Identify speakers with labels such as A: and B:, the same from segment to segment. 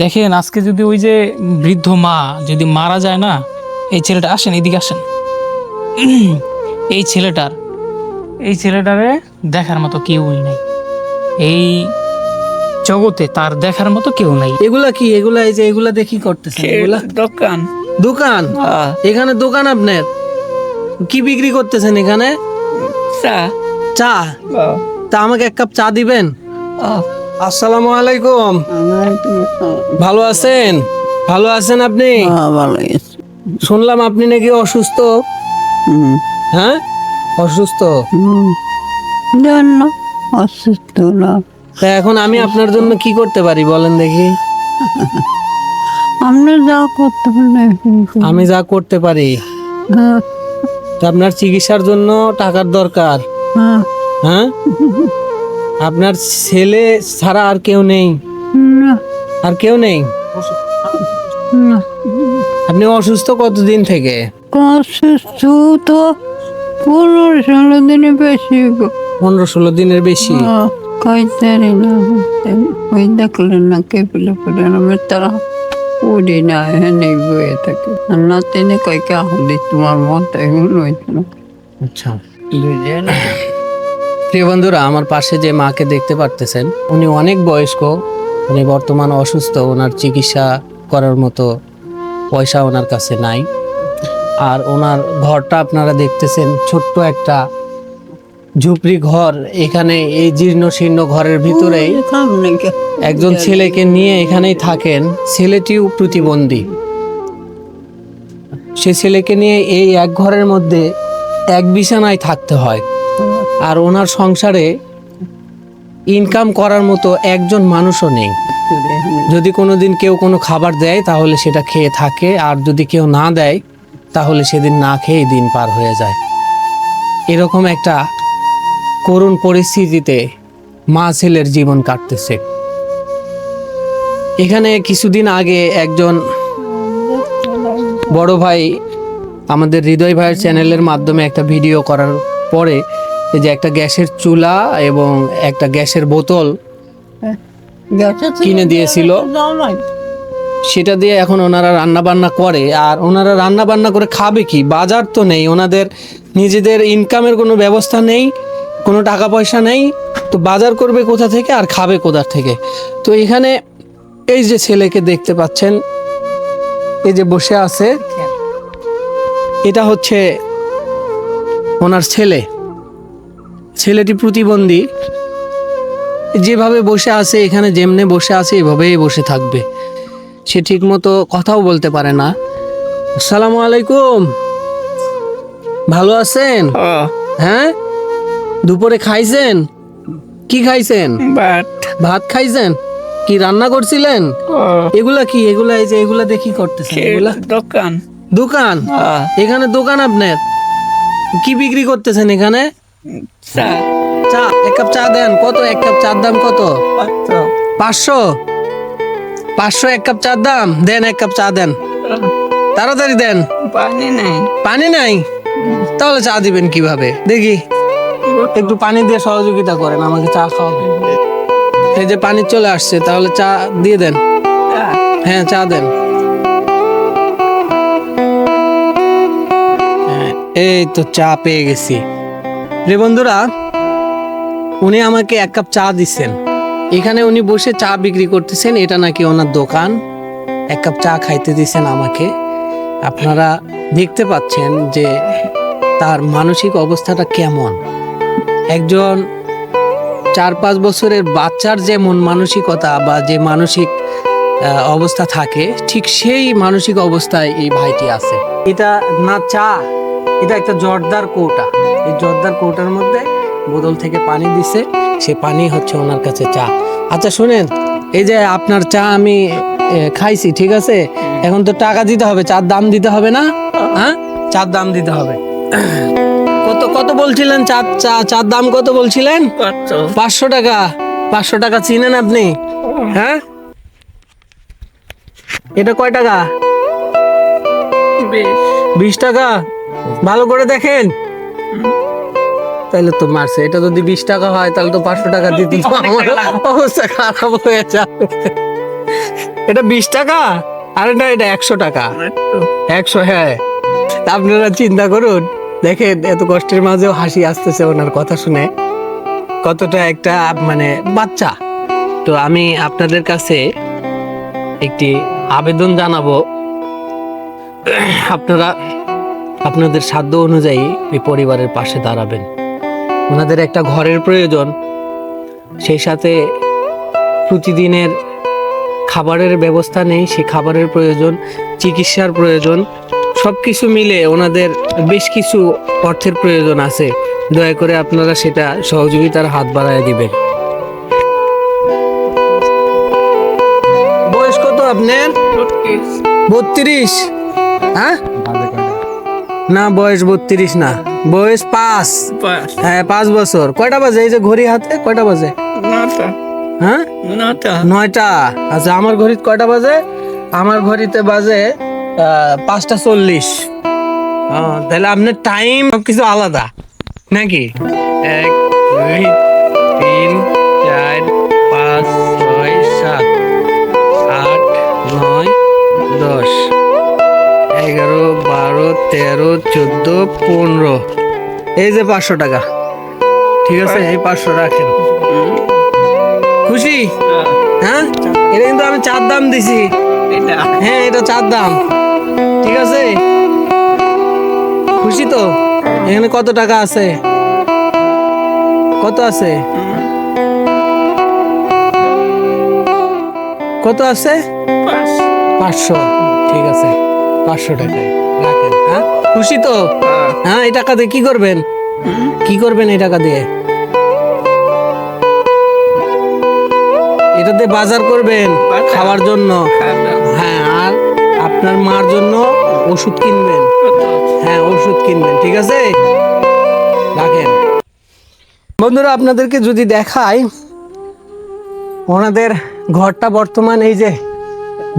A: দেখেন আজকে যদি ওই যে বৃদ্ধ মা যদি মারা যায় না এই ছেলেটা আসেন এদিকে আসেন এই ছেলেটার
B: এই ছেলেটারে
A: দেখার মতো কেউই নেই এই জগতে তার দেখার মতো কেউ নাই এগুলা কি এগুলা এই যে এগুলা দেখি করতেছে
C: এগুলা দোকান দোকান হ্যাঁ।
A: এখানে দোকান আপনার কি বিক্রি করতেছেন এখানে চা চা হ্যাঁ। তা আমাকে এক কাপ চা দিবেন হ্যাঁ। আসসালামু আলাইকুম ভালো আছেন ভালো আছেন আপনি হ্যাঁ, শুনলাম আপনি নাকি অসুস্থ হ্যাঁ অসুস্থ
D: অসুস্থ না
A: তা এখন আমি আপনার জন্য কি করতে পারি বলেন দেখি
D: আপনি যা করতে আমি যা করতে পারি হ্যাঁ।
A: আপনার চিকিৎসার জন্য টাকার দরকার হ্যাঁ, হ্যাঁ? আপনার ছেলে ছাড়া আর কেউ নেই না আর কেউ নেই আপনি অসুস্থ কতদিন থেকে
D: অসুস্থ তো পনেরো ষোলো দিনের বেশি
A: পনেরো ষোলো দিনের বেশি
D: তারা হ্যাঁ, তোমার
A: আচ্ছা প্রিয় বন্ধুরা আমার পাশে যে মাকে দেখতে পারতেছেন উনি অনেক বয়স্ক উনি বর্তমান অসুস্থ ওনার চিকিৎসা করার মতো পয়সা ওনার কাছে নাই আর ওনার ঘরটা আপনারা দেখতেছেন ছোট্ট একটা ঝুপড়ি ঘর এখানে এই জীর্ণ শীর্ণ ঘরের ভিতরেই একজন ছেলেকে নিয়ে এখানেই থাকেন ছেলেটিও প্রতিবন্ধী সে ছেলেকে নিয়ে এই এক ঘরের মধ্যে এক বিছানায় থাকতে হয় আর ওনার সংসারে ইনকাম করার মতো একজন মানুষও নেই যদি কোনো দিন কেউ কোনো খাবার দেয় তাহলে সেটা খেয়ে থাকে আর যদি কেউ না দেয় তাহলে সেদিন না খেয়েই দিন পার হয়ে যায় এরকম একটা করুণ পরিস্থিতিতে মা ছেলের জীবন কাটতেছে এখানে কিছুদিন আগে একজন বড় ভাই আমাদের হৃদয় ভাইয়ের চ্যানেলের মাধ্যমে একটা ভিডিও করার পরে এই যে একটা গ্যাসের চুলা এবং একটা গ্যাসের বোতল হ্যাঁ, কিনে দিয়েছিল সেটা দিয়ে এখন ওনারা রান্না বান্না করে আর ওনারা রান্না বান্না করে খাবে কি বাজার তো নেই ওনাদের নিজেদের ইনকামের কোনো ব্যবস্থা নেই কোনো টাকা পয়সা নেই তো বাজার করবে কোথা থেকে আর খাবে কোথা থেকে তো এখানে এই যে ছেলেকে দেখতে পাচ্ছেন এই যে বসে আছে হ্যাঁ। এটা হচ্ছে ওনার ছেলে ছেলেটি প্রতিবন্ধী যেভাবে বসে আছে এখানে যেমনে বসে আছে এভাবেই বসে থাকবে সে মতো কথাও বলতে পারে না আসসালামু আলাইকুম ভালো আছেন হ্যাঁ, হ্যাঁ? দুপুরে খাইছেন কি খাইছেন ভাত খাইছেন কি রান্না করছিলেন হ্যাঁ। এগুলা কি এগুলা এই যে এগুলা দেখি করতেছেন
C: এগুলা দোকান দোকান হ্যাঁ।
A: এখানে দোকান আপনার কি বিক্রি করতেছেন এখানে চা চা এক কাপ চা দেন কত এক কাপ চার দাম কত পাঁচশো পাঁচশো এক কাপ চার দাম দেন এক কাপ চা দেন তাড়াতাড়ি দেন পানি নাই পানি নাই তাহলে চা দিবেন কিভাবে দেখি একটু পানি দিয়ে সহযোগিতা করেন আমাকে চা খাওয়াবেন এই যে পানি চলে আসছে তাহলে চা দিয়ে দেন হ্যাঁ চা দেন হ্যাঁ, এই তো চা পেয়ে গেছি রে বন্ধুরা উনি আমাকে এক কাপ চা দিচ্ছেন এখানে উনি বসে চা বিক্রি করতেছেন এটা নাকি ওনার দোকান এক কাপ চা খাইতে দিচ্ছেন আমাকে আপনারা দেখতে পাচ্ছেন যে তার মানসিক অবস্থাটা কেমন একজন চার পাঁচ বছরের বাচ্চার যেমন মানসিকতা বা যে মানসিক অবস্থা থাকে ঠিক সেই মানসিক অবস্থায় এই ভাইটি আছে এটা না চা এটা একটা জর্দার কৌটা এই জর্দার কৌটার মধ্যে বোতল থেকে পানি দিছে সে পানি হচ্ছে ওনার কাছে চা আচ্ছা শুনেন এই যে আপনার চা আমি খাইছি ঠিক আছে এখন তো টাকা দিতে হবে চার দাম দিতে হবে না হ্যাঁ চার দাম দিতে হবে কত কত বলছিলেন চার চা চার দাম কত বলছিলেন পাঁচশো টাকা পাঁচশো টাকা চিনেন আপনি হ্যাঁ এটা কয় টাকা বিশ টাকা ভালো করে দেখেন তাহলে তো মারছে এটা যদি বিশ টাকা হয় তাহলে তো পাঁচশো টাকা দিতে আমার অবস্থা খারাপ হয়ে যাবে এটা বিশ টাকা আরে না এটা একশো টাকা একশো হ্যাঁ আপনারা চিন্তা করুন দেখেন এত কষ্টের মাঝেও হাসি আসতেছে ওনার কথা শুনে কতটা একটা মানে বাচ্চা তো আমি আপনাদের কাছে একটি আবেদন জানাবো আপনারা আপনাদের সাধ্য অনুযায়ী এই পরিবারের পাশে দাঁড়াবেন ওনাদের একটা ঘরের প্রয়োজন সেই সাথে প্রতিদিনের খাবারের ব্যবস্থা নেই সেই খাবারের প্রয়োজন চিকিৎসার প্রয়োজন সব কিছু মিলে ওনাদের বেশ কিছু অর্থের প্রয়োজন আছে দয়া করে আপনারা সেটা সহযোগিতার হাত বাড়ায় দিবেন বয়স কত আপনার বত্রিশ হ্যাঁ না বয়স বত্রিশ না বয়স পাঁচ হ্যাঁ পাঁচ বছর কয়টা বাজে এই যে ঘড়ি হাতে কয়টা বাজে হ্যাঁ নয়টা আচ্ছা আমার ঘড়িতে কয়টা বাজে আমার ঘড়িতে বাজে পাঁচটা চল্লিশ তাহলে আপনার টাইম কিছু আলাদা নাকি এক দুই তিন চার পাঁচ ছয় সাত আট নয় দশ তেরো চোদ্দো পনেরো এই যে পাঁচশো টাকা ঠিক আছে এই পাঁচশো রাখেন খুশি হ্যাঁ এটা কিন্তু আমি চার দাম দিছি হ্যাঁ এটা চার দাম ঠিক আছে খুশি তো এখানে কত টাকা আছে কত আছে কত আছে পাঁচশো ঠিক আছে পাঁচশো টাকা খুশি তো হ্যাঁ।, হ্যাঁ এই টাকা দিয়ে কি করবেন কি করবেন এই টাকা দিয়ে এটাতে বাজার করবেন খাওয়ার জন্য হ্যাঁ আর আপনার মার জন্য ওষুধ কিনবেন হ্যাঁ ওষুধ কিনবেন ঠিক আছে রাখেন বন্ধুরা আপনাদেরকে যদি দেখাই ওনাদের ঘরটা বর্তমান এই যে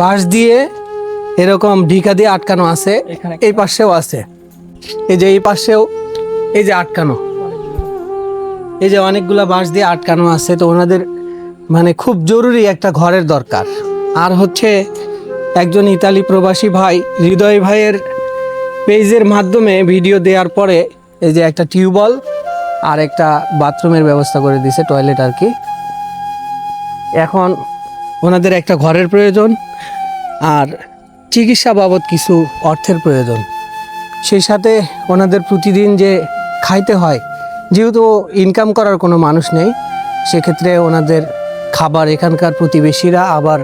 A: বাঁশ দিয়ে এরকম ঢিকা দিয়ে আটকানো আছে এই পাশেও আছে এই যে এই পাশেও এই যে আটকানো এই যে অনেকগুলা বাঁশ দিয়ে আটকানো আছে তো ওনাদের মানে খুব জরুরি একটা ঘরের দরকার আর হচ্ছে একজন ইতালি প্রবাসী ভাই হৃদয় ভাইয়ের পেজের মাধ্যমে ভিডিও দেওয়ার পরে এই যে একটা টিউবওয়েল আর একটা বাথরুমের ব্যবস্থা করে দিছে টয়লেট আর কি এখন ওনাদের একটা ঘরের প্রয়োজন আর চিকিৎসা বাবদ কিছু অর্থের প্রয়োজন সেই সাথে ওনাদের প্রতিদিন যে খাইতে হয় যেহেতু ইনকাম করার কোনো মানুষ নেই সেক্ষেত্রে ওনাদের খাবার এখানকার প্রতিবেশীরা আবার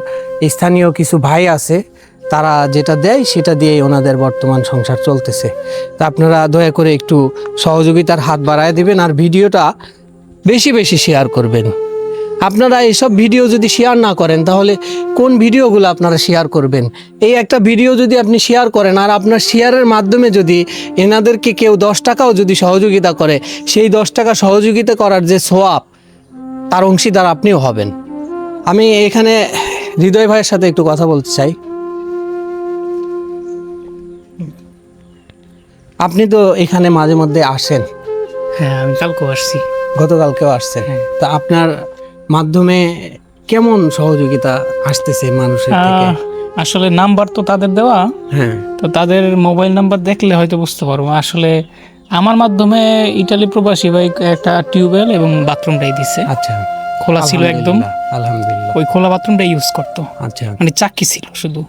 A: স্থানীয় কিছু ভাই আছে তারা যেটা দেয় সেটা দিয়েই ওনাদের বর্তমান সংসার চলতেছে তা আপনারা দয়া করে একটু সহযোগিতার হাত বাড়ায় দেবেন আর ভিডিওটা বেশি বেশি শেয়ার করবেন আপনারা এইসব ভিডিও যদি শেয়ার না করেন তাহলে কোন ভিডিওগুলো আপনারা শেয়ার করবেন এই একটা ভিডিও যদি আপনি শেয়ার করেন আর আপনার শেয়ারের মাধ্যমে যদি এনাদেরকে কেউ দশ টাকাও যদি সহযোগিতা করে সেই দশ টাকা সহযোগিতা করার যে সোয়াব তার অংশীদার আপনিও হবেন আমি এখানে হৃদয় ভাইয়ের সাথে একটু কথা বলতে চাই আপনি তো এখানে মাঝে মধ্যে আসেন
B: হ্যাঁ আমি কালকেও আসছি
A: গতকালকেও আসছেন হ্যাঁ। তা আপনার মাধ্যমে কেমন সহযোগিতা আসতেছে মানুষের থেকে
B: আসলে নাম্বার তো তাদের দেওয়া হ্যাঁ তো তাদের মোবাইল নাম্বার দেখলে হয়তো বুঝতে পারবো আসলে আমার মাধ্যমে ইটালি প্রবাসী ভাই একটা টিউবওয়েল এবং বাথরুমটাই দিছে আচ্ছা খোলা ছিল একদম আলহামদুলিল্লাহ ওই খোলা বাথরুমটাই ইউজ করতো আচ্ছা মানে চাকি ছিল শুধু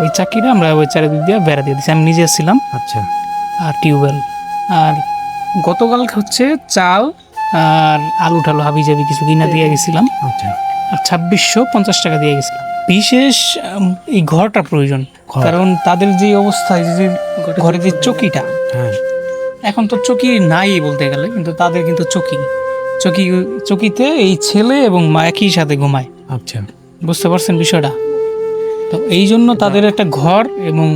B: ওই চাকিটা আমরা ওই চারিদিক দিয়ে বেড়া দিয়ে দিছি আমি নিজে ছিলাম আচ্ছা আর টিউবওয়েল আর গতকাল হচ্ছে চাল আর আলু টালু হাবি যাবি কিছু কিনা দিয়ে গেছিলাম আচ্ছা আর ছাব্বিশশো পঞ্চাশ টাকা দিয়ে গেছিলাম বিশেষ এই ঘরটা প্রয়োজন কারণ তাদের যে অবস্থা যে ঘরে যে চকিটা হ্যাঁ। এখন তো চকি নাই বলতে গেলে কিন্তু তাদের কিন্তু চকি চকি চকিতে এই ছেলে এবং মা একই সাথে ঘুমায় আচ্ছা বুঝতে পারছেন বিষয়টা তো এই জন্য তাদের একটা ঘর এবং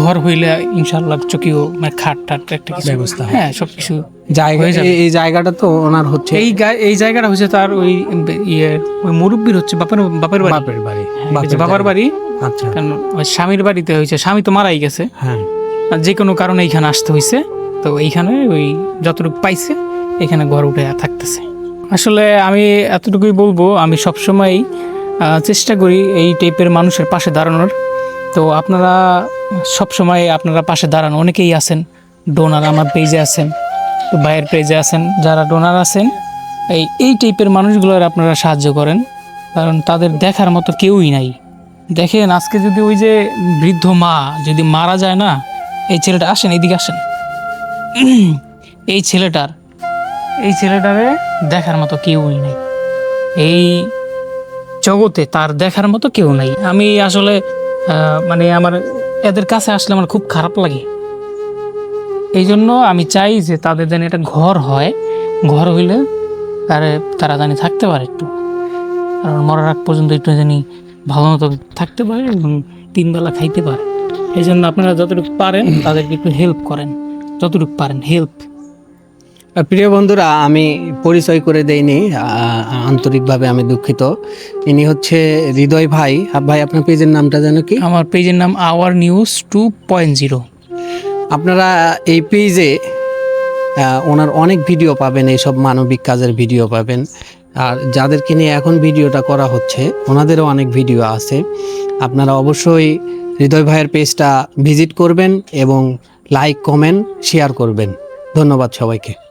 B: ঘর হইলে ইনশাল্লাহ চকিও মানে খাট টাট একটা কিছু ব্যবস্থা হ্যাঁ
A: সব কিছু জায়গা এই জায়গাটা তো ওনার হচ্ছে এই
B: এই জায়গাটা হচ্ছে তার ওই ইয়ে ওই মুরব্বীর হচ্ছে বাপের বাপের বাড়ি বাপের বাড়ি হ্যাঁ, বাবার বাড়ি আচ্ছা কারণ স্বামীর বাড়িতে হয়েছে স্বামী তো মারাই গেছে হ্যাঁ যে কোনো কারণে এইখানে আসতে হয়েছে তো এইখানে ওই যতটুকু পাইছে এখানে ঘর উঠে থাকতেছে আসলে আমি এতটুকুই বলবো আমি সবসময় চেষ্টা করি এই টাইপের মানুষের পাশে দাঁড়ানোর তো আপনারা সবসময় আপনারা পাশে দাঁড়ান অনেকেই আছেন ডোনার আমার পেজে আছেন ভাইয়ের পেজে আছেন যারা ডোনার আছেন এই এই টাইপের মানুষগুলোর আপনারা সাহায্য করেন কারণ তাদের দেখার মতো কেউই নাই দেখেন আজকে যদি ওই যে বৃদ্ধ মা যদি মারা যায় না এই ছেলেটা আসেন এইদিকে আসেন এই ছেলেটার এই ছেলেটারে দেখার মতো কেউই নেই এই জগতে তার দেখার মতো কেউ নাই আমি আসলে মানে আমার এদের কাছে আসলে আমার খুব খারাপ লাগে এই জন্য আমি চাই যে তাদের যেন এটা ঘর হয় ঘর হইলে তারা তারা জানি থাকতে পারে একটু কারণ মরার আগ পর্যন্ত একটু জানি ভালো মতো থাকতে পারে এবং তিনবেলা খাইতে পারে এই জন্য আপনারা যতটুকু পারেন তাদেরকে একটু হেল্প করেন যতটুকু পারেন হেল্প
A: প্রিয় বন্ধুরা আমি পরিচয় করে দেইনি আন্তরিকভাবে আমি দুঃখিত ইনি হচ্ছে হৃদয় ভাই ভাই আপনার পেজের নামটা জানো কি
B: আমার পেজের নাম our news two point zero
A: আপনারা এই পেজে ওনার অনেক ভিডিও পাবেন এইসব মানবিক কাজের ভিডিও পাবেন আর যাদেরকে নিয়ে এখন ভিডিওটা করা হচ্ছে ওনাদেরও অনেক ভিডিও আছে আপনারা অবশ্যই হৃদয় ভাইয়ের পেজটা ভিজিট করবেন এবং লাইক কমেন্ট শেয়ার করবেন ধন্যবাদ সবাইকে